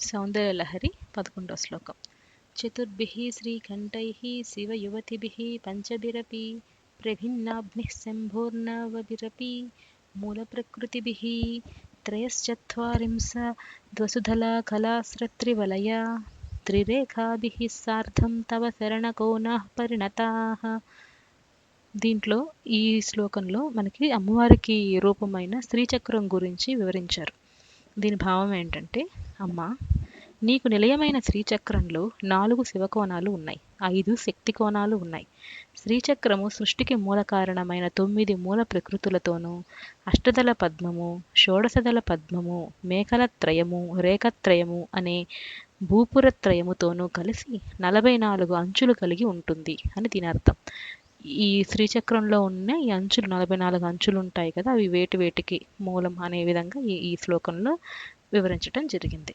సౌందర్యలహరి పదకొండో శ్లోకం. చతుర్భిः శ్రీకంఠైः శివయువతిभिः పంచభిరపి ప్రభిన్నాభ్నిः శంభోర్నవభిరపి మూలప్రకృతిభిः త్రయశ్చత్వారింశద్వసుధలా కళాస్రత్రివలయా త్రిరేఖాభిः సార్ధం తవ శరణకోనాః పరిణతాః. దీంట్లో ఈ శ్లోకంలో మనకి అమ్మవారికి రూపమైన శ్రీచక్రం గురించి వివరించారు. దీని భావం ఏంటంటే అమ్మ నీకు నిలయమైన శ్రీచక్రంలో నాలుగు శివకోణాలు ఉన్నాయి. ఐదు శక్తి కోణాలు ఉన్నాయి. శ్రీచక్రము సృష్టికి మూల కారణమైన తొమ్మిది మూల ప్రకృతులతోనూ అష్టదళ పద్మము షోడశదళ పద్మము మేకల త్రయము రేఖత్రయము అనే భూపురత్రయముతోనూ కలిసి నలభై నాలుగు అంచులు కలిగి ఉంటుంది అని దీని అర్థం. ఈ శ్రీచక్రంలో ఉన్న ఈ అంచులు నలభై నాలుగు అంచులు ఉంటాయి కదా అవి వేటి వేటికి మూలం అనే విధంగా ఈ ఈ శ్లోకంలో వివరించటం జరిగింది.